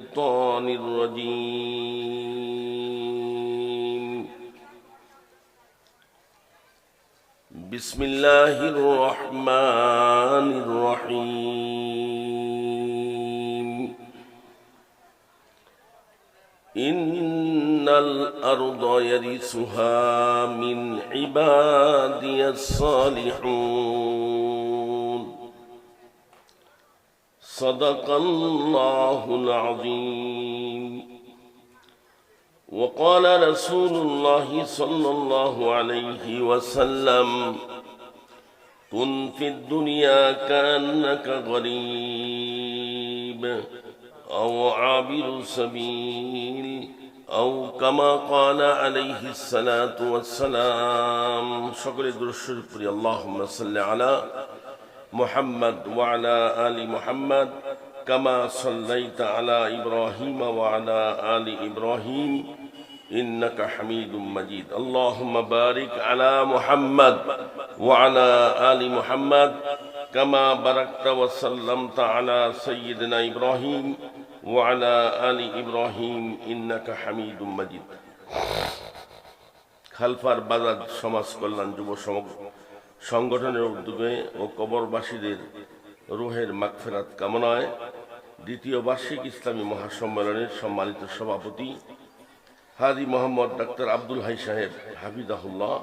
الشيطان الرجيم. بسم الله الرحمن الرحيم. إن الأرض يرثها من عبادي الصالحون. صدق الله العظيم وقال رسول الله صلى الله عليه وسلم كن في الدنيا كأنك غريب أو عابر سبيل أو كما قال عليه الصلاة والسلام شكر الدرشد اللهم صل على محمد وعلى آل محمد كما صليت على إبراهيم وعلى آل إبراهيم إنك حميد مجيد اللهم بارك على محمد وعلى آل محمد كما باركت وسلمت على سيدنا إبراهيم وعلى آل إبراهيم إنك حميد مجيد খালফার বাজার সমাজ কল্যাণ যুব সমগ্র সংগঠনের উদ্যোগে ও কবরবাসীদের রুহের মাগফেরাত কামনায় দ্বিতীয় বার্ষিক ইসলামী মহাসম্মেলনের সম্মানিত সভাপতি হাজি মোহাম্মদ ডাক্তার আব্দুল হাই সাহেব হাফিজাহুল্লাহ,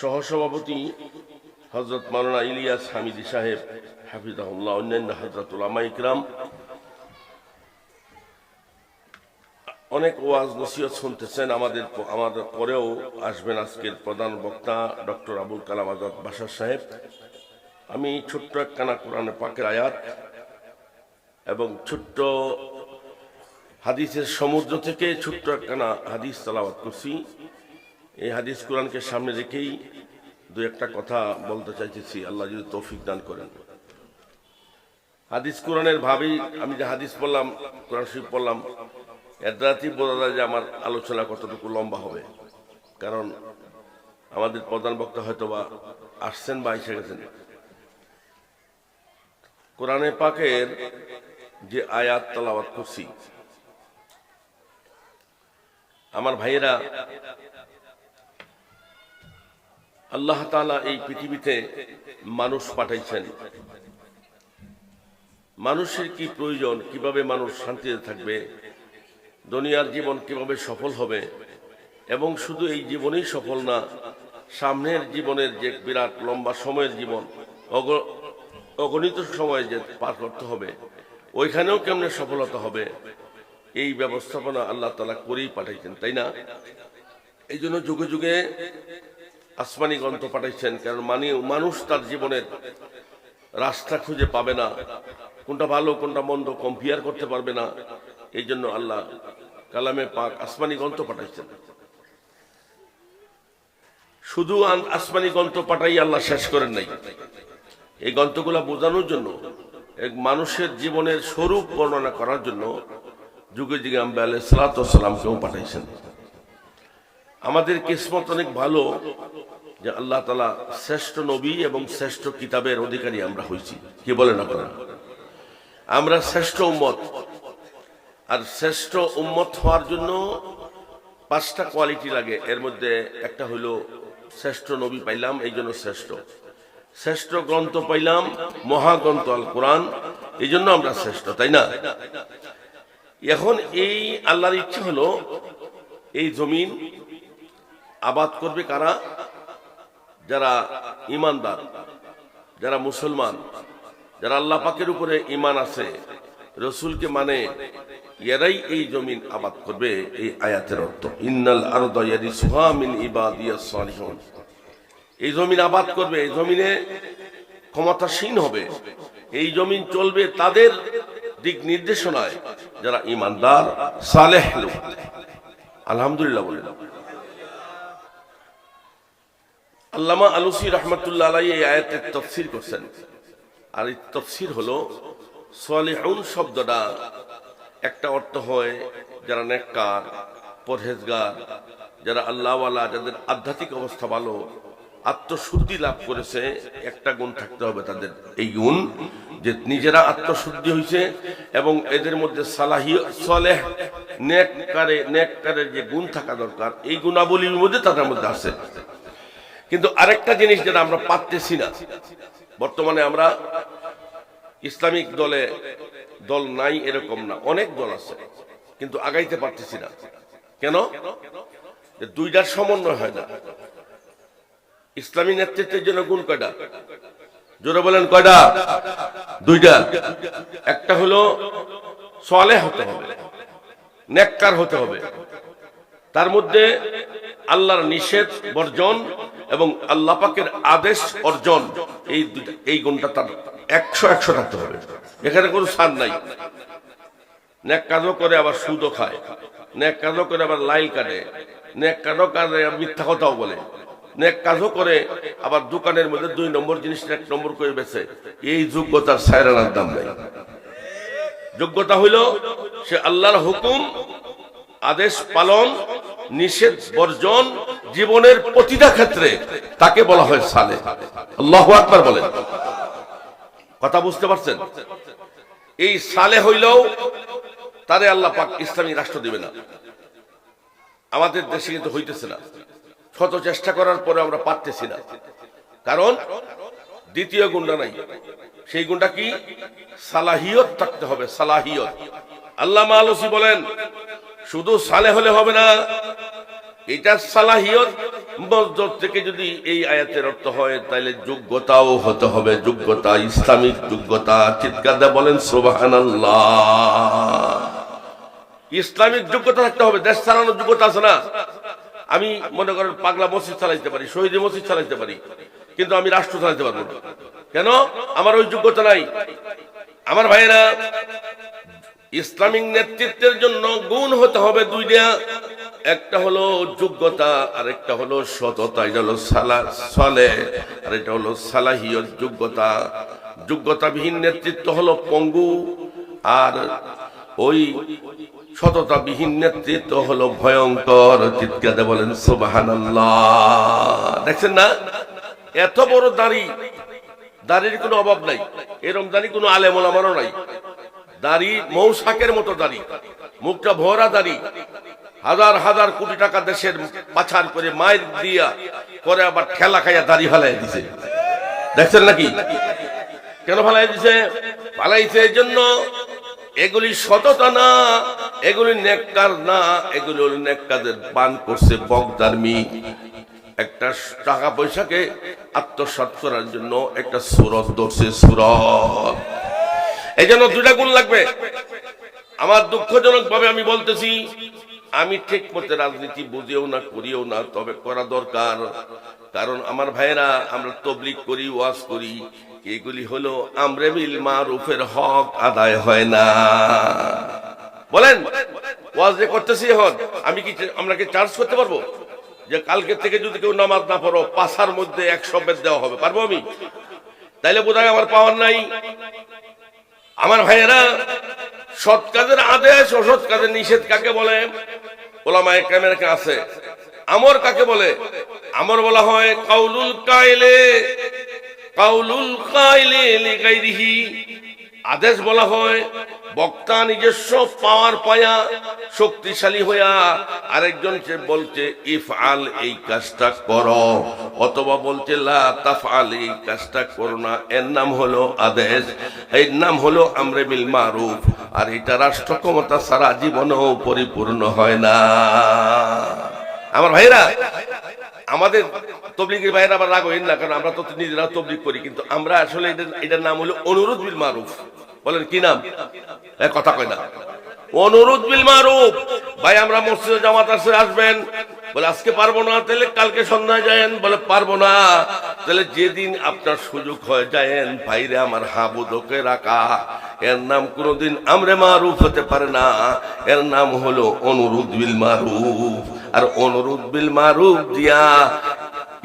সহসভাপতি হজরত মাওলানা ইলিয়াস হামিদি সাহেব হাফিজাহুল্লাহ, অন্যান্য হজরতুল আমা ইকরাম অনেক ওয়াজ নসিহত শুনতেছেন, আমাদের আমাদের পরেও আসবেন আজকের প্রধান বক্তা, ডক্টর আবুল কালাম আজাদ বাসার সাহেব। আমি ছোট্ট একখানা কোরআনে পাকের আয়াত এবং ছোট্ট হাদিসের সমুদ্র থেকে ছোট্ট একখানা হাদিস তালাবাত করছি। এই হাদিস কোরআনকে সামনে রেখেই দু একটা কথা বলতে চাইতেছি, আল্লাহ যদি তৌফিক দান করেন। হাদিস কোরআনের ভাবেই আমি যে হাদিস পড়লাম, কোরআন শরীফ পড়লাম এর রাতেই বোঝা যায় যে আমার আলোচনা কতটুকু লম্বা হবে। কারণ আমাদের প্রধান বক্তা হয়তো বা আসছেন বা এসে গেছেন। কোরআনে পাকের যে আয়াত তালাবাত করছি, আমার ভাইয়েরা, আল্লাহ তালা এই পৃথিবীতে মানুষ পাঠাইছেন। মানুষের কি প্রয়োজন, কীভাবে মানুষ শান্তিতে থাকবে দুনিয়ার জীবন কীভাবে সফল হবে? এবং শুধু এই জীবনেই সফল না, সামনের জীবনের যে বিরাট লম্বা সময়ের জীবন, অগ- অগণিত সময় যে পার করতে হবে, ওইখানেও কেমনে সফলতা হবে? এই ব্যবস্থাপনা আল্লাহ তালা করেই পাঠাইছেন, তাই না? এই জন্য যুগে যুগে আসমানি গ্রন্থ পাঠাইছেন, কারণ মানে মানুষ তার জীবনের রাস্তা খুঁজে পাবে না, কোনটা ভালো, কোনটা মন্দ কম্পেয়ার করতে পারবে না। এই জন্য আল্লাহ কালামে পাক আসমানি গ্রন্থ পাঠাইছেন। শুধু আসমানি গ্রন্থ পাঠাই আল্লাহ শেষ করেন নাই। এই গ্রন্থগুলা বোঝানোর জন্য, এক মানুষের জীবনের স্বরূপ বর্ণনা করার জন্য যুগে যুগে আম্বে আলাই সালাতামকেও পাঠাইছেন। আমাদের কিসমত অনেক ভালো যে আল্লাহ তালা শ্রেষ্ঠ নবী এবং শ্রেষ্ঠ কিতাবের অধিকারী আমরা হয়েছি কি বলেন আপনারা? আমরা শ্রেষ্ঠ উম্মত। আর শ্রেষ্ঠ উম্মত হওয়ার জন্য পাঁচটা কোয়ালিটি লাগে। এর মধ্যে একটা হইল শ্রেষ্ঠ নবী পাইলাম, এই জন্য শ্রেষ্ঠ। শ্রেষ্ঠ গ্রন্থ পাইলাম, মহাগ্রন্থ আল কোরআন, এই জন্য আমরা শ্রেষ্ঠ, তাই না? এখন এই আল্লাহর ইচ্ছা হলো এই জমিন আবাদ করবে কারা? যারা ইমানদার যারা মুসলমান, যারা আল্লাহ পাকের উপরে ইমান আছে, রসুলকে মানে এরাই এই জমিন আবাদ করবে এই আয়াতের অর্থ। ইন্নাল আরদা ইয়ারিসুহা মিন ইবাদিয়াস এই জমিন আবাদ করবে, এই জমিনে ক্ষমতাসীন হবে। এই জমিন চলবে তাদের দিক নির্দেশনায়, যারা ইমানদার, সালেহ আলহামদুলিল্লাহ আল্লামা আলুসি রহমতুল্লাহ আলাই এই আয়াতের তফসির করছেন। আর এই তফসির হলো সোয়ালিহুন শব্দটা একটা অর্থ হয় যারা নেককার, পরহেজগার, যারা আল্লাহওয়ালা, যাদের আধ্যাত্মিক অবস্থা ভালো, আত্মশুদ্ধি লাভ করেছে, একটা গুণ থাকতে হবে তাদের। এই গুণ যে নিজেরা আত্মশুদ্ধি হয়েছে এবং এদের মধ্যে সালাহি, সলেহ, নেককারে, নেককারের যে গুণ থাকা দরকার, এই গুণাবলীর মধ্যে তাদের মধ্যে আছে। কিন্তু আরেকটা জিনিস যেটা আমরা পারতেছি না, বর্তমানে আমরা ইসলামিক দলে দল নাই এরকম না। অনেক দল আছে, কিন্তু আগাইতে পারতেছি না। কেন? দুইটার সমন্বয় হয় না। ইসলামী নেতৃত্বের জন্য গুণ কয়টা? জোরে বলেন, কয়টা? দুইটা। একটা হলো সলে হতে হবে, নেককার হতে হবে। তার মধ্যে আল্লাহর নিষেধ বর্জন এবং আল্লাহ পাকের আদেশ অর্জন, এই এই গুণটা তার একশো একশো থাকতে হবে। এখানে কোনো সার নাই। নেক কাজও করে, আবার সুদও খায়। নেক কাজও করে, আবার লাইল কাটে। নেক কাজও কাজে মিথ্যা কথাও বলে। নেক কাজও করে, আবার দোকানের মধ্যে দুই নম্বর জিনিসটা এক নম্বর করে বেছে এই যোগ্যতার সায়রানার দাম নেই। যোগ্যতা হইল, সে আল্লাহর হুকুম, আদেশ পালন, নিষেধ বর্জন, জীবনের প্রতিটা ক্ষেত্রে তাকে বলা হয় সালে আল্লাহ আকবার বলেন। কথা বুঝতে পারছেন? এই সালে হইলেও তারে আল্লাহ পাক ইসলামী রাষ্ট্র দিবে না। আমাদের দেশে কিন্তু হইতেছে না। শত চেষ্টা করার পরে আমরা পারতেছি না। কারণ দ্বিতীয় গুণটা নাই। সেই গুণটা কি? সালাহিয়ত থাকতে হবে, সালাহিয়ত। আল্লাহ মালসি বলেন, শুধু সালে হলে হবে না, এটা সালাহিয়ত মসজিদ থেকে যদি এই আয়াতের অর্থ হয় তাহলে যোগ্যতাও হতে হবে। যোগ্যতা ইসলামিক যোগ্যতা। চিৎকার বলেন সোবাহান ইসলামিক যোগ্যতা থাকতে হবে। দেশ চালানোর যোগ্যতা আছে না? আমি মনে করেন পাগলা মসজিদ চালাইতে পারি, শহীদ মসজিদ চালাইতে পারি, কিন্তু আমি রাষ্ট্র চালাইতে পারব না। কেন? আমার ওই যোগ্যতা নাই। আমার ভাইয়েরা, ইসলামিক নেতৃত্বের জন্য গুণ হতে হবে দুইটা একটা হলো যোগ্যতা আর একটা হলো সততা, এটা হলো সালা, সালে আর এটা হলো সালাহিয়ত, যোগ্যতা। যোগ্যতাবিহীন নেতৃত্ব হলো পঙ্গু, আর ওই সততাবিহীন নেতৃত্ব হলো ভয়ঙ্কর, চিৎকারে বলেন সুবহানাল্লাহ। দেখছেন না? এত বড় দাড়ি, দাড়ির কোনো অভাব নাই। এরম দাড়ি কোনো আলেমল আমারও নাই। দাড়ি মৌসাকের মতো দাড়ি, মুখটা ভরা দাড়ি। হাজার হাজার কোটি টাকা দেশের পাচার করে মায়ের দিয়া করে আবার ঠেলা খাইয়া দাড়ি ফেলাই দিছে। দেখছেন নাকি? কেন ফালাই দিছে? ফালাইছে এই জন্য এগুলি সততা না, এগুলি নেককার না, এগুলি হলো নেককাদের পান করছে বগদার্মি একটা টাকা পয়সাকে আত্মসাৎ করার জন্য একটা সুরত ধরছে, সুরত। এই জন্য দুটা গুণ লাগবে। আমার দুঃখজনক ভাবে আমি বলতেছি আমি ঠিক মতো রাজনীতি বুঝিও না, করিও না, তবে করা দরকার। কারণ আমার ভাইয়েরা, আমরা তবলিক করি, ওয়াজ করি, এগুলি হলো আমরে মিল মারুফের হক আদায় হয় না। বলেন, ওয়াজ যে করতেছি এখন, আমি কি আমরা কি চার্জ করতে পারব? যে কালকে থেকে যদি কেউ নামাজ না পড়ো, পাশার মধ্যে একশো বেদ দেওয়া হবে, পারব আমি? তাইলে বোধ আমার পাওয়ার নাই। আমার ভাইয়েরা সৎ কাজের আদেশ, অসৎ কাজের নিষেধ কাকে বলে? ওলামা ক্যামেরাকে আছে। আমর কাকে বলে? আমর বলা হয়, কাউলুল কাইলে কাউলুল কাইলে লিগাইরিহি আদেশ বলা হয়, বক্তা নিজস্ব পাওয়ার পায়া শক্তিশালী হইয়া আরেকজন সে বলছে ইফ আল এই কাজটা কর। অথবা বলছে, লা তাফআল এই কাজটা করো না। এর নাম হলো আদেশ। এর নাম হলো আমরে বিল মারুফ। আর এটা রাষ্ট্র ক্ষমতা সারা জীবনেও পরিপূর্ণ হয় না। আমার ভাইরা আমাদের তবলিগের বাইরে আবার রাগ হইন না, কারণ আমরা তো নিজেরা তবলিগ করি, কিন্তু আমরা আসলে এটার এটার নাম হলো অনুরোধ বিল মারুফ। বলেন, কি নাম? কথা কয় না। অনুরোধ বিল মারুফ। ভাই, আমরা মসজিদে জামাত আসে আসবেন। বলে, আজকে পারব না, তাহলে কালকে সন্ধ্যায় যায়েন। বলে, পারব না। তাহলে যেদিন আপনার সুযোগ হয়ে, যায়েন। ভাইরে, আমার হাবুদকে রাখা। এর নাম কোনোদিন আমরে মারুফ হতে পারে না। এর নাম হলো অনুরোধ বিল মারুফ। আর অনুরোধ বিল মারুফ দিয়া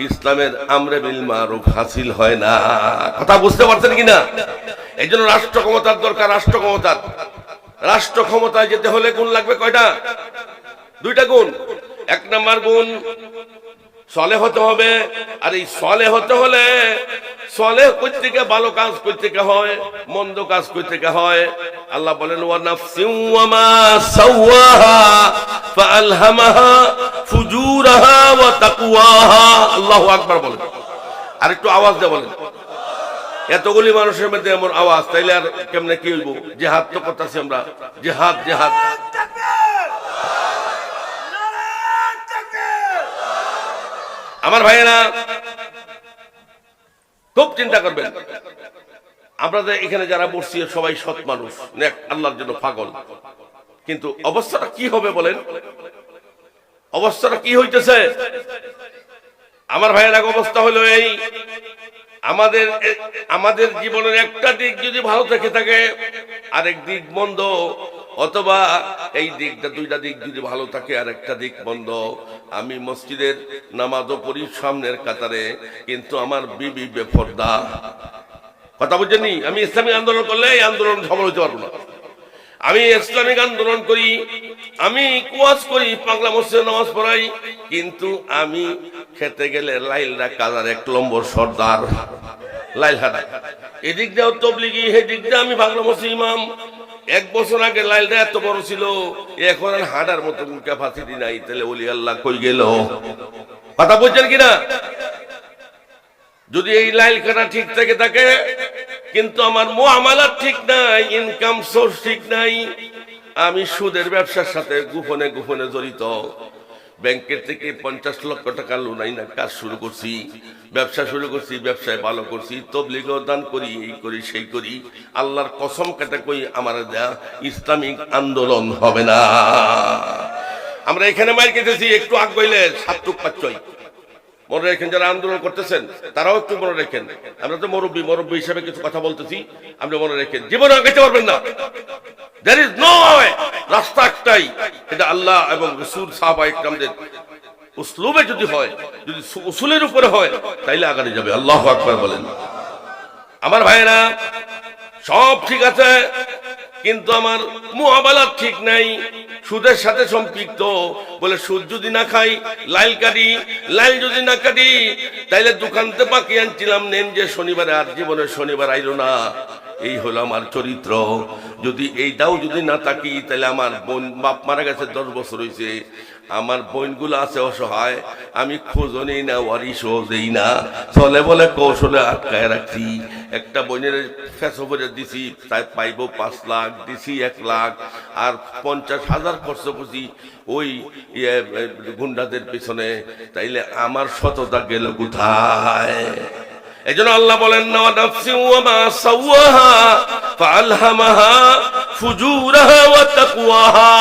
ইসলামের আমরে বিল মারুফ হাসিল হয় না। কথা বুঝতে পারছেন কিনা? এই জন্য রাষ্ট্র ক্ষমতার দরকার, রাষ্ট্র ক্ষমতার। রাষ্ট্র ক্ষমতায় যেতে হলে গুণ লাগবে কয়টা? দুইটা গুণ। এক নাম্বার গুণ, সলে হতে হবে। আর এই সলে হতে হলে সলে করতে গিয়ে ভালো কাজ করতে গিয়ে হয়, মন্দ কাজ করতে গিয়ে হয়। আল্লাহ বলেন, ওয়া নাফসিন ওয়া মা সাওয়াহা ফাআলহামাহা ফুজুরাহা ওয়া তাকওয়াহা আল্লাহু আকবার বলেন। আর একটু আওয়াজ দিয়ে বলেন। এতগুলি মানুষের মধ্যে এমন আওয়াজ, তাইলে আর কেমনে কি হইব? জেহাদ তো করতেছি আমরা। জেহাদ জেহাদ। আমার ভাইয়েরা, খুব চিন্তা করবেন। আপনাদের এখানে যারা বসছি, সবাই সৎ মানুষ আল্লাহর জন্য পাগল। কিন্তু অবস্থাটা কি হবে বলেন? অবস্থাটা কি হইতেছে? আমার ভাইয়ের এক অবস্থা হলো এই আমাদের আমাদের জীবনের একটা দিক যদি ভালো থেকে থাকে, আরেক দিক বন্ধ অথবা এই দিকটা দুইটা দিক যদি ভালো থাকে আর একটা দিক বন্ধ আমি মসজিদের নামাজও পড়ি সামনের কাতারে, কিন্তু আমার বিবি বেফর্দা কথা বুঝেনি আমি ইসলামী আন্দোলন করলে এই আন্দোলন সফল হতে পারব না। আমি ইসলামিক আন্দোলন করি, আমি কুয়াজ করি, পাগলা মসজিদে নামাজ পড়াই, কিন্তু আমি খেতে গেলে লাইলরা কাজার এক নম্বর সর্দার। লাইল হাটা। এদিক দিয়েও তবলিগি, সেদিক দিয়ে আমি পাগলা মসজিদ ইমাম। এক বছর আগে লাইলটা এত বড় ছিল, এখন আর হাঁটার মতো ক্যাপাসিটি নাই, তাহলে ওলি আল্লাহ কই গেল? কথা বলছেন কিনা? যদি এই লাইল কাটা ঠিক থেকে থাকে, কিন্তু আমার মোয়ামালাত ঠিক নাই ইনকাম সোর্স ঠিক নাই, আমি সুদের ব্যবসার সাথে গোপনে গোপনে জড়িত। ব্যাংকের থেকে পঞ্চাশ লক্ষ টাকা লোন আইনা কাজ শুরু করছি, ব্যবসা শুরু করছি, ব্যবসায় ভালো করছি, তবলিগ দান করি, এই করি, সেই করি। আল্লাহর কসম কাটা কই আমার দেয়া ইসলামিক আন্দোলন হবে না। আমরা এখানে মাইর কেটেছি একটু আগ গইলে সাতটুক পাচ্ছই মনে রাখেন যারা আন্দোলন করতেছেন, তারাও একটু মনে রেখেন। আমরা তো মুরব্বী মুরব্বী হিসাবে কিছু কথা বলতেছি, আপনি মনে রেখেন। জীবনে আগাইতে পারবেন না। দ্যার ইজ নো রাস্তা একটাই। এটা আল্লাহ এবং রসুল, সাহাবা ইকরামদের উসলুবে যদি হয়, যদি উসুলের উপরে হয়, তাইলে আগানে যাবে। আল্লাহ আকবার বলেন। আমার ভাইয়েরা, সব ঠিক আছে? কিন্তু আমার মুহাবালাত ঠিক নাই। সুদের সাথে সম্পৃক্ত। বলে, সুদ যদি না খাই, লাইল কাটি, লাইল যদি না কাটি, তাইলে দোকানতে পাকিয়ে আনছিলাম, নেন যে শনিবারে আর জীবনে শনিবার আইলো না। এই হলো আমার চরিত্র। যদি এইটাও যদি না থাকি তাহলে আমার বোন, বাপ মারা গেছে, দশ বছর হয়েছে আমার বোনগুলো আছে অসহায় আমি খোঁজও নেই না ওয়ারিশও দেই না। চলে বলে কৌশলে আটকায় রাখছি। একটা বোনের ফেসো করে দিছি তাই পাইব পাঁচ লাখ দিছি এক লাখ আর পঞ্চাশ হাজার খরচ করছি ওই ইয়ে, গুন্ডাদের পিছনে। তাইলে আমার সততা গেল কোথায়? এই জন্য আল্লাহ বলেন তাকওয়াহা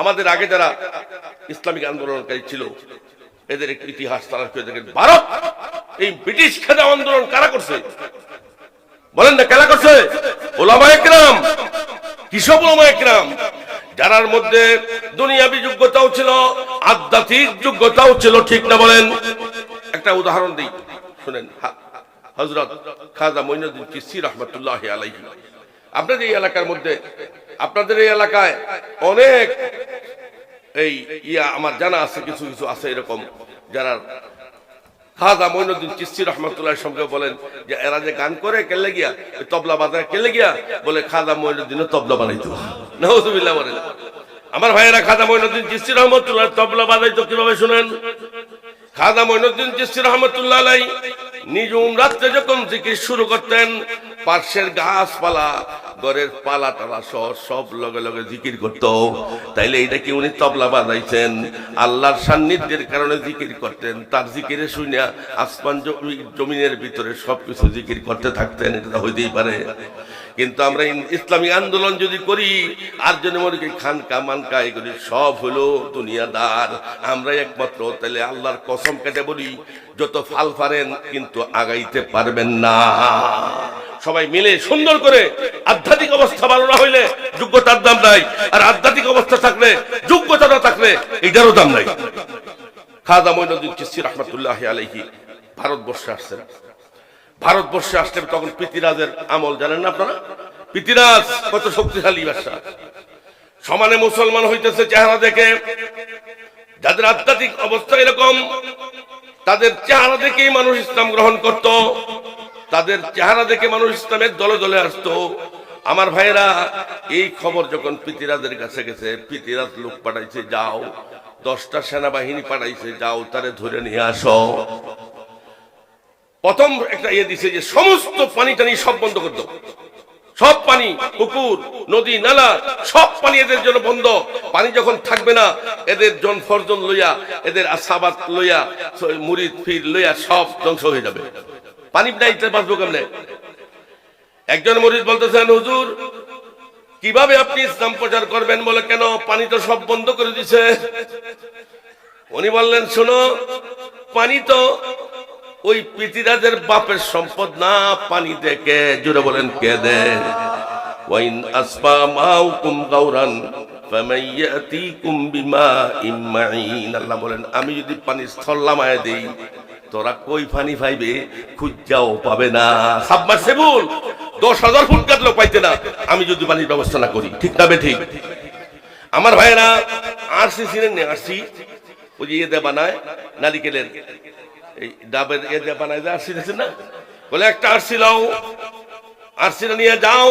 আমাদের আগে যারা ইসলামিক আন্দোলনকারী ছিল, এদের একটি ইতিহাস তারা দেখেন ভারত, এই ব্রিটিশ খেদা আন্দোলন কারা করছে? বলেন না, কারা করছে? ওলামা একরাম কিসব ওলামা একরাম যারার মধ্যে দুনিয়াবি যোগ্যতাও ছিল, আধ্যাত্মিক যোগ্যতাও ছিল, ঠিক না বলেন? একটা উদাহরণ দিই, শুনেন হজরত খাজা মঈনুদ্দিন চিস্তি রহমতুল্লাহ আলাইহি। আপনাদের এই এলাকার মধ্যে আপনাদের এই এলাকায় অনেক এই ইয়া আমার জানা আছে, কিছু কিছু আছে এরকম। যারা খাজা মঈনুদ্দিন চিস্তি রহমতুল্লাহ সঙ্গে বলেন যে এরা যে গান করে, কেলে গিয়া? তবলা বাজায় কেলে গিয়া? বলে খাজা মঈনুদ্দিনও তবলা বানাইতো। নাউজুবিল্লাহ বলেন। আমার ভাইয়েরা খাজা মঈনুদ্দিন চিস্তি রহমতুল্লাহ তবলা বাজাইতো কীভাবে শুনেন? খাজা মঈনুদ্দিন চিস্তি রহমতুল্লাহ আলাই নিজুম রাত্রে যখন জিকির শুরু করতেন পার্শ্বের গাছপালা, ঘরের পালা টালা সহ সব লগে লগে জিকির করত। তাইলে এটা কি উনি তবলা বাজাইছেন? আল্লাহর সান্নিধ্যের কারণে জিকির করতেন, তার জিকিরে শুনিয়া আসমান জমি- জমিনের ভিতরে সবকিছু জিকির করতে থাকতেন, এটা হইতেই পারে। কিন্তু আমরা ইসলামিক আন্দোলন যদি করি, আর জন্য মনে করি খানকা মানকা এগুলি সব হলো দুনিয়াদার। আমরা একমাত্র তাহলে আল্লাহর কসম কেটে বলি, যত ফাল পারেন কিন্তু আগাইতে পারবেন না। সবাই মিলে সুন্দর করে আধ্যাত্মিক অবস্থা ভালো না হইলে যোগ্যতার দাম নাই, আর আধ্যাত্মিক অবস্থা থাকলে যোগ্যতা না থাকলে এটারও দাম নাই। খাজা মঈনুদ্দিন চিস্তি রহমতুল্লাহ আলাইহি ভারতবর্ষে আসছেন ভারতবর্ষে আসলেন তখন পৃথিরাজের আমল জানেন না আপনারা? পৃথিরাজ কত শক্তিশালী ব্যবসা সমানে মুসলমান হইতেছে চেহারা দেখে। যাদের আধ্যাত্মিক অবস্থা এরকম, তাদের চেহারা দেখেই মানুষ ইসলাম গ্রহণ করত। তাদের চেহারা দেখে মানুষ ইসলামের দলে দলে আসতো। আমার ভাইয়েরা, এই খবর যখন পৃথিরাজের কাছে গেছে পিতিরাজ লোক পাঠাইছে, যাও, দশটা সেনাবাহিনী পাঠাইছে, যাও, তারে ধরে নিয়ে আসো। প্রথম একটা ইয়ে দিছে যে সমস্ত পানি টানি সব বন্ধ করে দাও। সব পানি, পুকুর, নদী, নালা, সব পানি এদের জন্য বন্ধ। পানি যখন থাকবে না, এদের জন ফরজন লইয়া, এদের আসাবাত লইয়া মুরিদ ফির লইয়া সব ধ্বংস হয়ে যাবে। পানি নাই বাঁচবো কেমনে? একজন মরিদ বলতেছেন, হুজুর, কীভাবে আপনি ইসলাম প্রচার করবেন বলে কেন পানি তো সব বন্ধ করে দিছে? উনি বললেন, শোনো, পানি তো ওই পৃথিরাজের বাপের সম্পদ না পানি দেখে জুড়ে বলেন, কে দে ওয়াইন আসবা মাউকুম গাউরান বলেন, আমি যদি পানি স্থল লামায় দেই, তোরা কই পানি পাইবে? খুঁজাও পাবে না। সাবমার্সেবল দশ হাজার ফুট কাটলেও পাইতে না। আমি যদি পানির ব্যবস্থা না করি, ঠিক না ঠিক? আমার ভাইয়েরা আরসি ছিলেন না আরসি ওই যে ইয়ে নারিকেলের এই ডাবের ইয়ে দিয়ে বানায় যে আরসি দিয়েছেন না? বলে, একটা আরসি লাও আরসিটা নিয়ে যাও।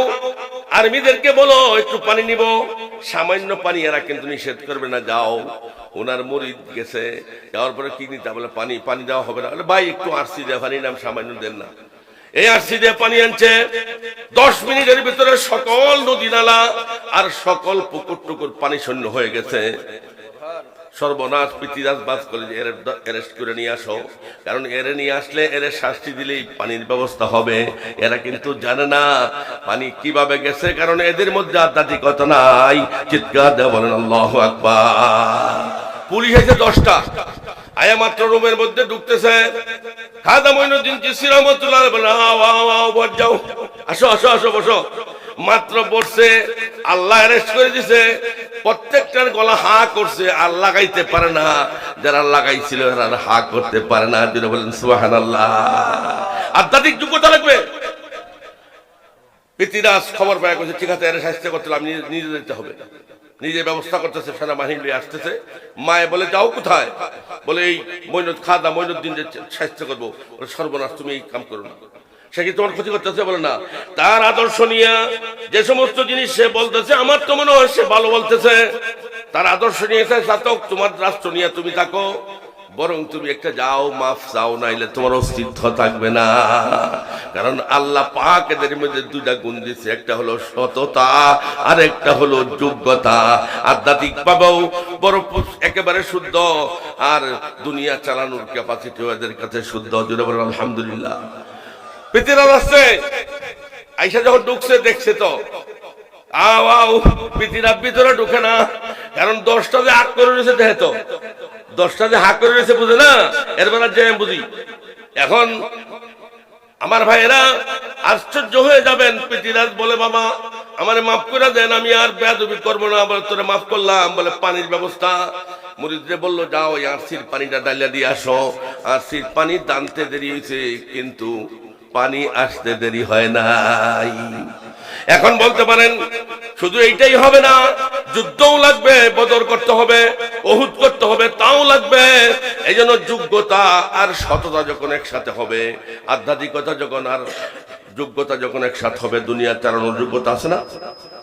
আর্মিদেরকে বলো, একটু পানি নিব। সামান্য পানি এরা কিন্তু নিষেধ করবে না, যাও। ওনার মরিদ গেছে, যাওয়ার পরে কি নিতে বলে, পানি পানি দেওয়া হবে না। ভাই, একটু আরসি দেওয়া পানি নাম সামান্য দেন না। এই আরসি দিয়ে পানি আনছে। দশ মিনিটের ভিতরে সকল নদী নালা আর সকল পুকুর টুকুর পানি শূন্য হয়ে গেছে। সর্বনাশ পৃথিরাজ বাস করে যে অ্যারেস্ট করে নিয়ে আসো। কারণ এরে নিয়ে আসলে এর শাস্তি দিলেই পানির ব্যবস্থা হবে। এরা কিন্তু জানে না পানি কীভাবে গেছে, কারণ এদের মধ্যে আধ্যাত্মিকতা নাই। চিৎকার দেওয়া বলেন, আল্লাহ আকবার। পুলিশ এসে দশটা। আয়া মাত্র রুমের মধ্যে ঢুকতেছে। খাদা মইনুদ্দিন চিসি রহমতুল্লাহ বলেন যাও। আসো আসো আসো, বসো। মাত্র বসছে আল্লাহ অ্যারেস্ট করে দিছে। প্রত্যেকটার গলা হা করছে, আর লাগাইতে পারে না। যারা লাগাইছিল এরা হা করতে পারে না। যেটা বলেন সুহান আল্লাহ আধ্যাত্মিক যোগ্যতা লাগবে। পৃথিরাজ খবর পায় করছে ঠিক আছে, এর স্বাস্থ্য করতে আমি নিজে- যেতে হবে। নিজে ব্যবস্থা করতেছে সেনাবাহিনী নিয়ে আসতেছে। মায়ে বলে, যাও কোথায়? বলে, এই মৈনুদ খাদা মৈনুদ্দিন যে স্বাস্থ্য করব সর্বনাশ, তুমি এই কাম করো না। সে কি তোমার ক্ষতি করতেছে বলে না? তার আদর্শ নিয়ে যে সমস্ত জিনিস সে বলতেছে, আমার তো মনে হয় সে ভালো বলতেছে। তার আদর্শ নিয়ে এসে তোমার রাষ্ট্র নিয়ে তুমি থাকো, বরং তুমি একটা যাও, মাফ চাও, নাইলে তোমার অস্তিত্ব থাকবে না। কারণ আল্লাহ পাক এদের মধ্যে দুইটা গুণ দিচ্ছে একটা হলো সততা, আর একটা হলো যোগ্যতা। আধ্যাত্মিক পাবাও বড় একেবারে শুদ্ধ, আর দুনিয়া চালানোর ক্যাপাসিটি এদের কাছে শুদ্ধ। জুড়ে বলেন, আলহামদুলিল্লাহ। পৃথিবীর আসছে। আইসা যখন ঢুকছে, দেখছে তো। আও আও পৃথিবীর ভিতরে ঢুকে না। কারণ দশটা যে করে রয়েছে, দেখে তো। করে রয়েছে, বুঝে না? এর বেলা যে বুঝি। এখন আমার আশ্চর্য হয়ে যাবেন পৃথিবীরাজ বলে বাবা আমারে মাফ করে দেন, আমি আর বেয়াদবি করব না, বলে তোরে মাফ করলাম, বলে পানির ব্যবস্থা। মুরিদরে বলল, যাও ওই আরসির পানিটা ডালিয়া দিয়ে আসো। আরসির পানি টানতে দেরি হয়েছে, কিন্তু পানি আসতে দেরি হয় নাই। এখন বলতে পারেন, শুধু এইটাই হবে না, যুদ্ধও লাগবে, বদর করতে হবে অহুত করতে হবে, তাও লাগবে। এই জন্য যোগ্যতা আর সততা যখন একসাথে হবে, আধ্যাত্মিকতা যখন আর যোগ্যতা যখন একসাথে হবে, দুনিয়া চালানোর যোগ্যতা আছে না?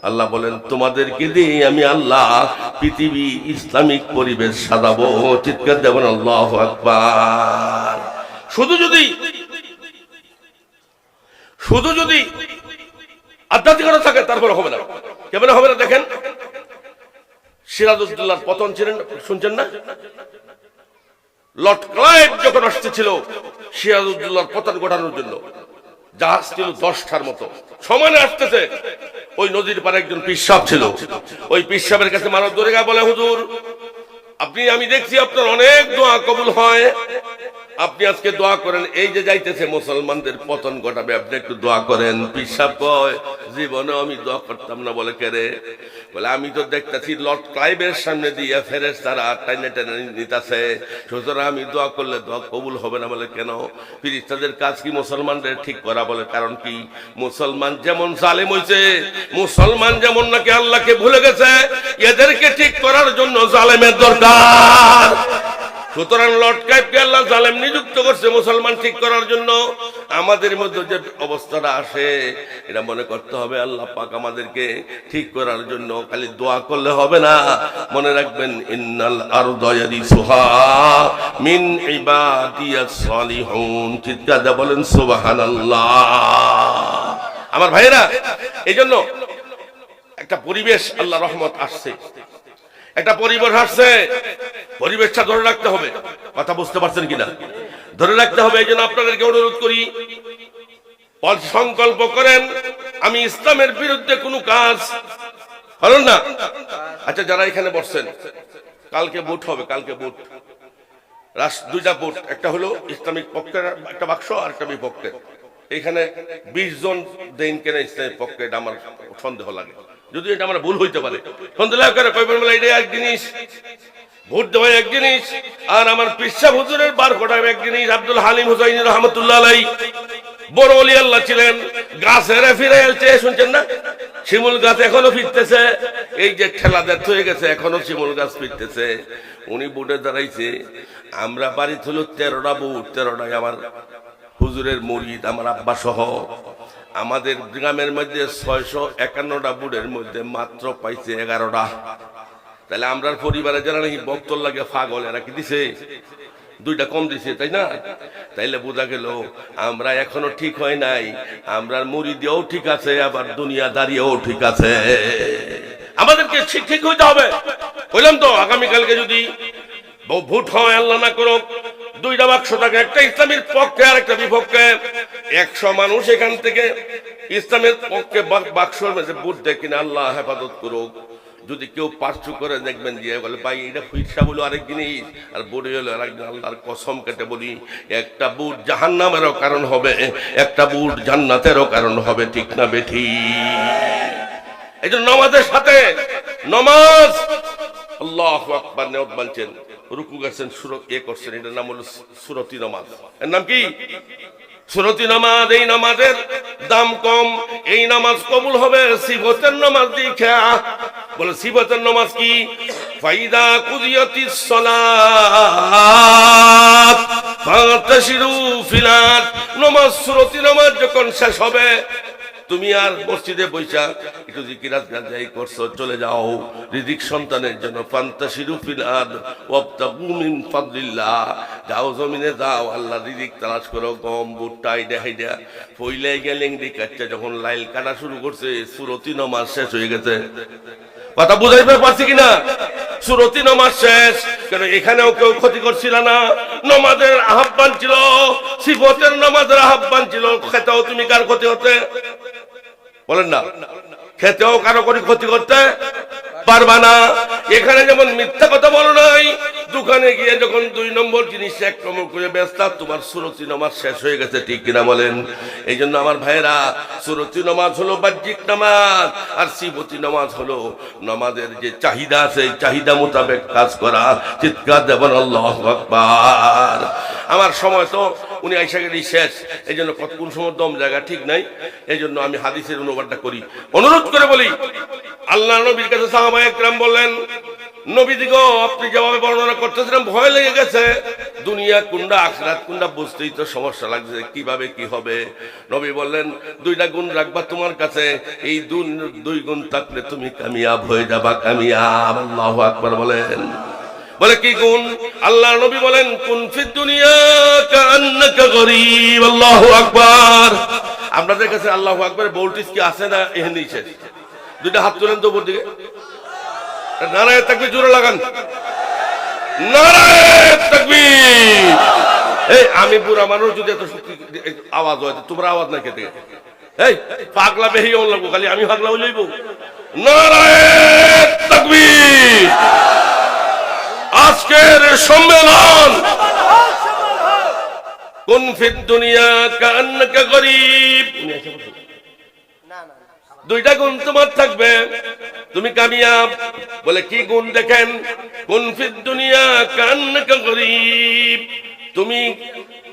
আল্লাহ বলেন, তোমাদেরকে দিয়ে আমি আল্লাহ পৃথিবী ইসলামিক পরিবেশ সাজাবো। চিৎকার দেবেন, আল্লাহ আকবার। শুধু যদি শুধু যদি আধ্যাত্মিকতা থাকে, তারপরে হবে না। কেমন হবে না দেখেন? সিরাজউদ্দৌলার পতন ছিলেন, শুনছেন না? লর্ড ক্লাইভ যখন আসতেছিল সিরাজউদ্দৌলার পতন ঘটানোর জন্য, জাহাজ ছিল দশটার মতো। সমানে আসতেছে, ওই নদীর পারে একজন পিসাব ছিল। ওই পিসাবের কাছে মানব গা বলে, হুজুর, আপনি, আমি দেখছি আপনার অনেক দোয়া কবুল হয়। আপনি আজকে দোয়া করেন, এই যে যাইতেছে মুসলমানদের পতন ঘটাবে, আপনি একটু দোয়া করেন। পিসাব কয়, জীবনে আমি দোয়া করতাম না, বলে কেরে বলে, আমি তো দেখতেছি লর্ড ক্লাইবের সামনে দিয়ে ফেরেস তারা টাইনে টেনে নিতেছে। সুতরাং আমি দোয়া করলে দোয়া কবুল হবে না, বলে কেন? ফিরিস্তাদের কাজ কি মুসলমানদের ঠিক করা বলে? কারণ কি? মুসলমান যেমন জালেম হয়েছে মুসলমান যেমন নাকি আল্লাহকে ভুলে গেছে, এদেরকে ঠিক করার জন্য জালেমের দরকার। সুতরাং লর্ড কাইপকে আল্লাহ জালেম নিযুক্ত করছে মুসলমান ঠিক করার জন্য। আমাদের মধ্যে যে অবস্থাটা আসে, এটা মনে করতে হবে, আল্লাহ পাক আমাদেরকে ঠিক করার জন্য খালি দোয়া করলে হবে না। মনে রাখবেন, ইন্নাল আরদা ইয়ারিসুহা মিন ইবাদিয়াস সালিহুন। চিৎকার দিয়ে বলেন, সুবহানাল্লাহ। আমার ভাইরা এই জন্য একটা পরিবেশ আল্লাহ রহমত আসছে। একটা পরিবেশ আসছে। পরিবেশটা ধরে রাখতে হবে। কথা বুঝতে পারছেন কিনা? ধরে রাখতে হবে, এই জন্য আপনাদেরকে অনুরোধ করি সংকল্প করেন, আমি ইসলামের বিরুদ্ধে কোনো কাজ হলেন না। আচ্ছা যারা এখানে বসছেন, কালকে ভোট হবে, কালকে ভোট। দুইটা ভোট, একটা হলো ইসলামিক পক্ষের একটা বাক্স আর একটা বিপক্ষের। এখানে বিশ জন দেন কেন ইসলামিক পক্ষে এটা আমার সন্দেহ লাগে। যদি এটা আমার ভুল হইতে পারে। সন্দেহ কেন কইবেন বলে এটা এক জিনিস। ভোট দেওয়া এক জিনিস, আর আমার পিসা হুজুরের বার কটা এক জিনিস, আব্দুল হালিম হুসাইন রহমতুল্লাহ আলাই বড় অলি আল্লাহ ছিলেন গাছের ফিরে এলছে শুনছেন না? শিমুল গাছ এখনও ফিরতেছে। এই যে ঠেলা দেখ হয়ে গেছে, এখনও শিমুল গাছ ফিরতেছে। উনি বুটে দাঁড়াইছে। আমরা বাড়ি হলো তেরোটা বুট তেরোটাই আমার হুজুরের মরিদ, আমার আব্বা সহ আমাদের গ্রামের মধ্যে ছয়শো একান্নটা বুটের মধ্যে মাত্র পাইছে এগারোটা। তাহলে আমরা পরিবারে যারা নাকি বক্তর লাগে ফাগল এরা কি দিছে? দুইটা কম দিছে, তাই না? তাইলে বোঝা গেল, আমরা এখনও ঠিক হয় নাই। আমরা মুড়ি দিয়েও ঠিক আছে, আবার দুনিয়া দাঁড়িয়েও ঠিক আছে। আমাদেরকে ঠিক ঠিক হইতে হবে। বললাম তো? আগামীকালকে যদি ভোট হয়, আল্লাহ না করুক, দুইটা বাক্স থাকে, একটা ইসলামের পক্ষে আর একটা বিপক্ষে। একশো মানুষ এখান থেকে ইসলামের পক্ষে বাক্স ভোট দেয় কিনা আল্লাহ হেফাজত করুক। যদি কেউ পার্শ্ব করে দেখবেন যে, বলে, ভাই এটা ফুইসা বলো আরেক জিনিস। আর বড়ি হলো, আরেক আল্লাহর কসম কেটে বলি, একটা বুট জাহান্নামেরও কারণ হবে, একটা বুট জান্নাতেরও কারণ হবে, ঠিক না, বেঠি? এই জন্য নামাজের সাথে নমাজ। আল্লাহ আকবার নেওয়াত মানছেন, রুকু গেছেন সুর এ করছেন, এটার নাম হলো সুরতি নমাজ। এর নাম কি? সুরতি নামাজ, এই নামাজের দাম কম, এই নামাজ কবুল হবে সিবতের নামাজ দিখা। বলে সিবতের নামাজ কি? ফাইদা কুদিয়তি সলাত, ফাতাশিরু ফিলাত। নামাজ, সুরতি নামাজ যখন শেষ হবে তুমি আর মসজিদে বৈশা একটু জিকিরাত গাজাই করছ, চলে যাও। রিদিক সন্তানের জন্য ফান্তাসিরু ফিল আদ ফাদলিল্লাহ। যাও জমিনে, যাও, আল্লাহ তালাশ করো, গম গেলেন যখন লাইল কাটা শুরু করছে, সুরতি নমাজ শেষ হয়ে গেছে। কথা বুঝাইতে পারছি কিনা? সুরতি নমাজ শেষ। কেন, এখানেও কেউ ক্ষতি করছিল না? নমাজের আহ্বান ছিল, সিফতের নমাজের আহ্বান ছিল। খেতেও তুমি কার ক্ষতি হতে? বলেন না। খেতেও কারও করে ক্ষতি করতে পারবা না। এখানে যেমন মিথ্যা কথা বলো নাই দোকানে গিয়ে যখন দুই নম্বর জিনিস এক নম্বর করে ব্যস্ত, তোমার সুরতি নামাজ শেষ হয়ে গেছে, ঠিক কিনা বলেন? এই জন্য আমার ভাইরা সুরতি নামাজ হলো বাহ্যিক নামাজ, আর শিবতী নামাজ হলো নামাজের যে চাহিদা আছে চাহিদা মোতাবেক কাজ করা। চিৎকার দেবেন আল্লাহ আমার সময় তো উনি আইসা গেলি শেষ। এই জন্য কত কোন সময় দম জায়গা ঠিক নাই। এই জন্য আমি হাদিসের অনুবাদটা করি। অনুরোধ করে বলি আল্লাহ নবীর কাছে সাহাবা একরাম বললেন নবীদিগ আপনি যেভাবে বর্ণনা করতেছিলেন ভয় লেগে গেছে। দুনিয়া কুন্ডা, আখরাত কুন্ডা, বুঝতেই তো সমস্যা লাগছে, কীভাবে কি হবে? নবী বললেন, দুইটা গুণ রাখবা তোমার কাছে, এই দুই গুণ থাকলে তুমি কামিয়াব হয়ে যাবা, কামিয়াব, আল্লাহ আকবার বলেন। বলে কি গুণ? আল্লাহ নবী বলেন, কুন ফিদ দুনিয়া কান্নাকা গরিব, আল্লাহু আকবার। আপনাদের কাছে আল্লাহু আকবার ভোল্টেজ কি আছে না এখানে শেষ দুইটা হাত তুলেন তো উপর দিকে। নারায় তাকবীর জোরে লাগান। আমি বুড়া মানুষ, যদি এত শক্তি আওয়াজ হয় তোমরা আওয়াজ না খেতে। এই, পাগলা বেহি লাগবো, খালি আমি পাগলা হয়ে যাইব। আজকের সম্মেলন। কোন ফিদ দুনিয়া কান্নাকা গরিব। দুইটা গুণ তোমার থাকবে। তুমি কামিয়াব। বলে, কি গুণ দেখেন? কোন দুনিয়া কান্নাকা গরিব। তুমি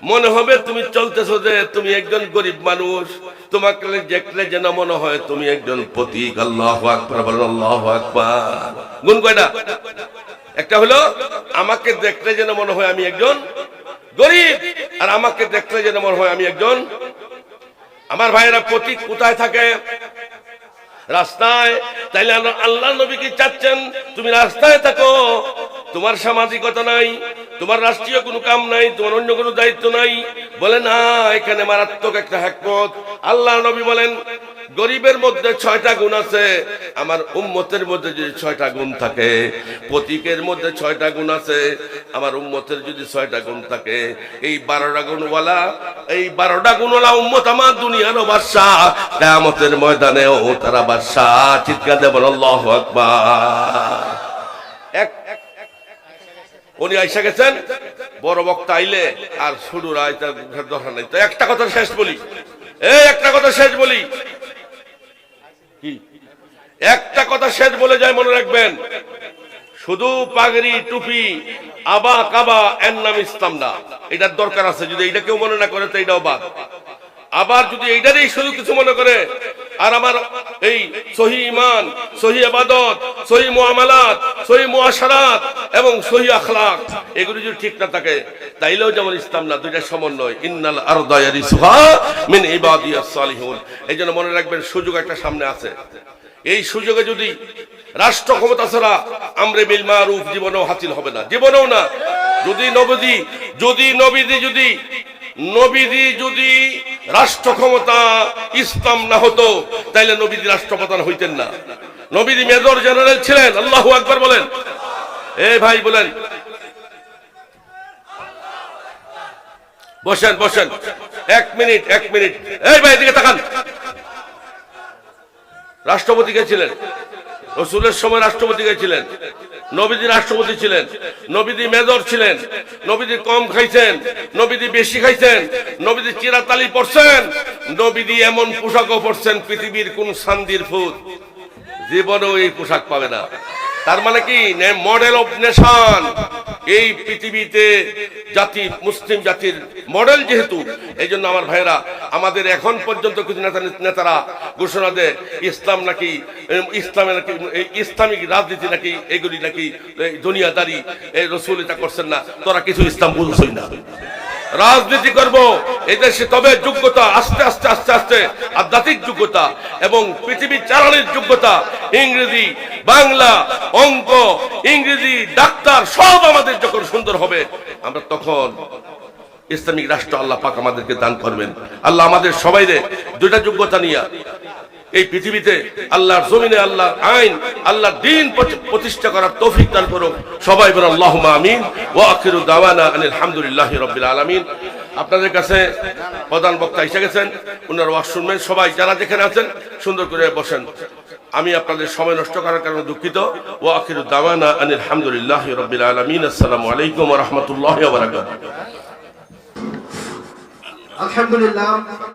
মনে হবে তুমি চলতেছো যে তুমি একজন গরিব মানুষ। তোমাকে দেখলে যেন মনে হয় তুমি একজন প্রতীক। আল্লাহ আকবার আল্লাহ আকবার। গুণ কয়টা? একটা হলো, আমাকে দেখলে যেন মনে হয় আমি একজন গরিব, আর আমাকে দেখলে যেন মনে হয় আমি একজন। আমার ভাইয়েরা প্রতীক কোথায় থাকে? রাস্তায়, তাইলে আল্লাহ- নবী কি চাচ্ছেন? তুমি রাস্তায় থাকো, তোমার সামাজিকতা নাই, তোমার রাষ্ট্রীয় কোনো কাম নাই, তোমার অন্য কোনো দায়িত্ব নাই। বলে না, এখানে মারাত্মক একটা হ্যাকমত। আল্লাহ নবী বলেন গরিবের মধ্যে ছয়টা গুণ আছে, আমার উম্মতের মধ্যে যদি ছয়টা গুণ থাকে, প্রতীকের মধ্যে ছয়টা গুণ আছে, আমার উম্মতের যদি ছয়টা গুণ থাকে, এই বারোটা গুণওয়ালা, এই বারোটা গুণওয়ালা উম্মত আমার দুনিয়ারও বাদশাহ, কেয়ামতের ময়দানেও তারা বাদশাহ। চিৎকার দেবেন আল্লাহ আকবার। এক, উনি আইসা গেছেন, বড় বক্তা আইলে, আর শুরু রায় তার দরকার নাই। তো একটা কথা শেষ বলি, এই একটা কথা শেষ বলি একটা কথা শেষ বলে যায় মনে রাখবেন। শুধু পাগড়ি, টুপি, আবা, কাবা, এর নাম ইসলাম না। এটার দরকার আছে, যদি এটা কেউ মনে না করে তো এটাও বাদ। আবার যদি এইটারই শুধু কিছু মনে করে, আর আমার এই সহি ইমান সহি আবাদত, সহি মুআমালাত, সহি মুআশারাত এবং সহি আখলাক, এগুলো যদি ঠিক না থাকে, তাইলেও যেমন ইসলাম না দুইটা সমন্বয়। ইন্নাল আরদা ইয়ারিসুহা মিন ইবাদিয়াস সালিহুন এই জন্য মনে রাখবেন, সুযোগ একটা সামনে আছে। এই সুযোগে যদি রাষ্ট্র ক্ষমতা ছাড়া আমরে বিল মারুফ জীবনেও হাসিল হবে না, জীবনেও না। যদি নবদি যদি নবীদি যদি নবীদি যদি রাষ্ট্র ক্ষমতা ইসলাম না হতো, তাইলে নবীদি রাষ্ট্রপ্রধান হইতেন না। নবীদি মেজর জেনারেল ছিলেন, আল্লাহু আকবার বলেন। এ ভাই বলেন। বসেন বসেন। এক মিনিট এক মিনিট। এই ভাই, এদিকে তাকান। রাষ্ট্রপতি কে ছিলেন? রসুলের সময় রাষ্ট্রপতি কে ছিলেন? নবীদি রাষ্ট্রপতি ছিলেন। নবীদি মেজর ছিলেন। নবীদি কম খাইছেন। নবীদি বেশি খাইছেন। নবীদি চিরাতালি পড়ছেন। নবীদি এমন পোশাকও পড়ছেন পৃথিবীর কোন শান্তির ফুট জীবনেও এই পোশাক পাবে না। তার মানে কি? মডেল অফ নেশন এই পৃথিবীতে জাতি, মুসলিম জাতির মডেল যেহেতু এই জন্য আমার ভাইরা আমাদের এখন পর্যন্ত কিছু নেতা, নেতারা ঘোষণা দেয়, ইসলাম নাকি ইসলামে নাকি ইসলামিক রাজনীতি নাকি, এগুলি নাকি দুনিয়াদারি, এই রসুল এটা করছেন না, তোরা কিছু ইসলাম বুঝছই না। রাজনীতি করব। এই দেশে তবে যোগ্যতা, আস্তে আস্তে আস্তে আস্তে, আধ্যাত্মিক যোগ্যতা এবং পৃথিবী চালানোর যোগ্যতা, ইংরেজি, বাংলা, অঙ্ক, ইংরেজি, ডাক্তার, সব আমাদের যখন সুন্দর হবে, আমরা তখন ইসলামিক রাষ্ট্র আল্লাহ পাক আমাদেরকে দান করবেন। আল্লাহ আমাদের সবাই দুটা যোগ্যতা নিয়ে এই পৃথিবীতে আল্লাহর জমিনে আল্লাহ আইন আল্লাহ দিন প্রতি- প্রতিষ্ঠা করার তৌফিক দান করো সবাই বলে আল্লাহ আমিন ও আখিরু দাওয়ানা আলহামদুলিল্লাহ রবিল আলমিন। আপনাদের কাছে প্রধান বক্তা এসে গেছেন ওনার শুনবেন। সবাই যারা যেখানে আছেন, সুন্দর করে বসেন। আমি আপনাদের সময় নষ্ট করার কারণে দুঃখিত। ও আখিরু দাওয়ানা আলহামদুলিল্লাহ রবিল আলমিন। আসসালামু আলাইকুম রহমতুল্লাহ আলহামদুলিল্লাহ।